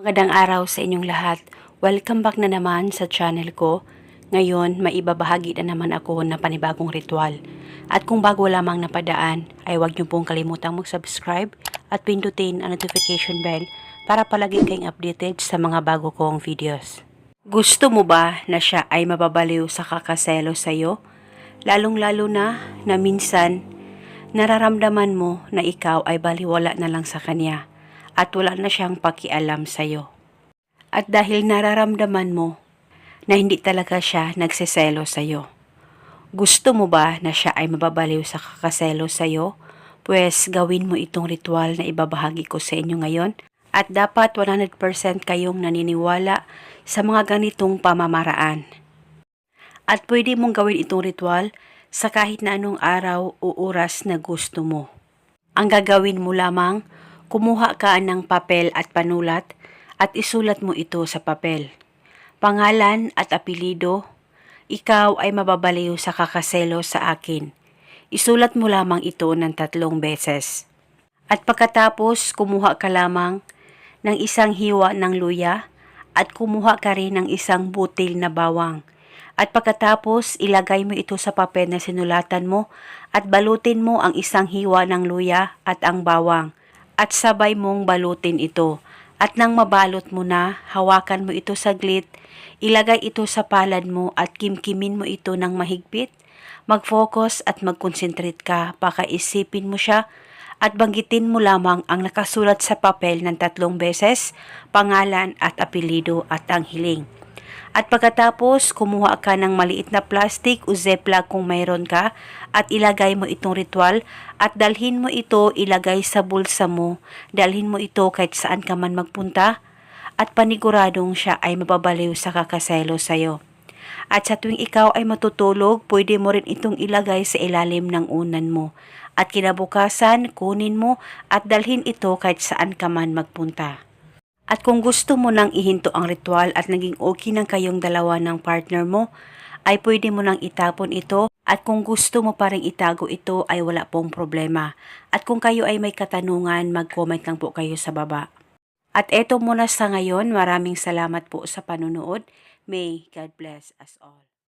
Magandang araw sa inyong lahat. Welcome back na naman sa channel ko. Ngayon, maibabahagi na naman ako ng panibagong ritual. At kung bago lamang napadaan, ay huwag niyo pong kalimutang mag-subscribe at pindutin ang notification bell para palagi kayong updated sa mga bago kong videos. Gusto mo ba na siya ay mababaliw sa kakaselo sa'yo? Lalong-lalo na na minsan nararamdaman mo na ikaw ay baliwala na lang sa kanya at wala na siyang pakialam sa'yo. At dahil nararamdaman mo na hindi talaga siya nagseselo sa'yo, gusto mo ba na siya ay mababaliw sa kakaselo sa'yo? Pues gawin mo itong ritual na ibabahagi ko sa inyo ngayon at dapat 100% kayong naniniwala sa mga ganitong pamamaraan. At pwede mong gawin itong ritual sa kahit na anong araw o oras na gusto mo. Ang gagawin mo lamang, kumuha ka ng papel at panulat at isulat mo ito sa papel. Pangalan at apelido, ikaw ay mababaliw sa kakaselo sa akin. Isulat mo lamang ito ng tatlong beses. At pagkatapos, kumuha ka lamang ng isang hiwa ng luya at kumuha ka rin ng isang butil na bawang. At pagkatapos, ilagay mo ito sa papel na sinulatan mo at balutin mo ang isang hiwa ng luya at ang bawang. At sabay mong balutin ito. At nang mabalot mo na, hawakan mo ito saglit, ilagay ito sa palad mo at kimkimin mo ito ng mahigpit. Mag-focus at mag-concentrate ka, pakaisipin mo siya at banggitin mo lamang ang nakasulat sa papel ng tatlong beses, pangalan at apelido at ang hiling. At pagkatapos, kumuha ka ng maliit na plastic o ziploc kung mayroon ka at ilagay mo itong ritual at dalhin mo ito ilagay sa bulsa mo. Dalhin mo ito kahit saan ka man magpunta at paniguradong siya ay mababaliw sa kakaselo sa'yo. At sa tuwing ikaw ay matutulog, pwede mo rin itong ilagay sa ilalim ng unan mo. At kinabukasan, kunin mo at dalhin ito kahit saan ka man magpunta. At kung gusto mo nang ihinto ang ritual at naging okay ng kayong dalawa ng partner mo, ay pwede mo nang itapon ito at kung gusto mo pa rin itago ito ay wala pong problema. At kung kayo ay may katanungan, mag-comment lang po kayo sa baba. At eto muna sa ngayon, maraming salamat po sa panunood. May God bless us all.